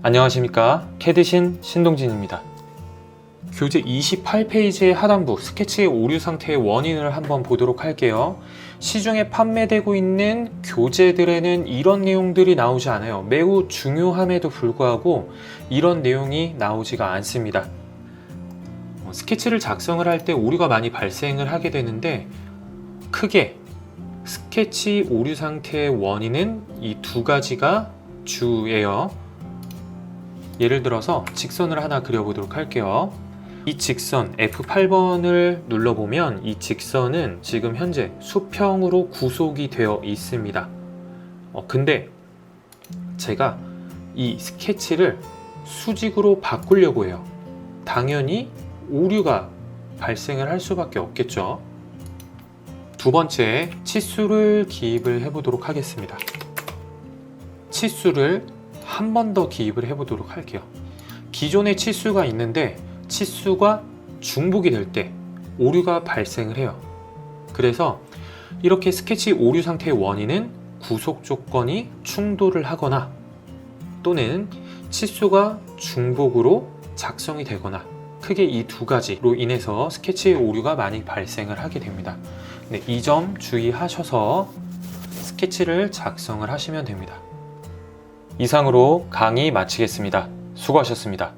안녕하십니까 캐드신 신동진입니다. 교재 28페이지의 하단부 스케치의 오류 상태의 원인을 한번 보도록 할게요. 시중에 판매되고 있는 교재들에는 이런 내용들이 나오지 않아요. 매우 중요함에도 불구하고 이런 내용이 나오지가 않습니다. 어, 스케치를 작성을 할 때 오류가 많이 발생을 하게 되는데 크게 스케치 오류 상태의 원인은 이 두 가지가 주예요. 예를 들어서 직선을 하나 그려보도록 할게요. 이 직선 F8번을 눌러보면 이 직선은 지금 현재 수평으로 구속이 되어 있습니다. 어, 근데 제가 이 스케치를 수직으로 바꾸려고 해요. 당연히 오류가 발생을 할 수밖에 없겠죠. 두 번째, 치수를 기입을 해보도록 하겠습니다. 치수를 한 번 더 기입을 해보도록 할게요. 기존의 치수가 있는데 치수가 중복이 될 때 오류가 발생을 해요. 그래서 이렇게 스케치 오류 상태의 원인은 구속 조건이 충돌을 하거나 또는 치수가 중복으로 작성이 되거나 크게 이 두 가지로 인해서 스케치의 오류가 많이 발생을 하게 됩니다. 네, 이 점 주의하셔서 스케치를 작성을 하시면 됩니다. 이상으로 강의 마치겠습니다. 수고하셨습니다.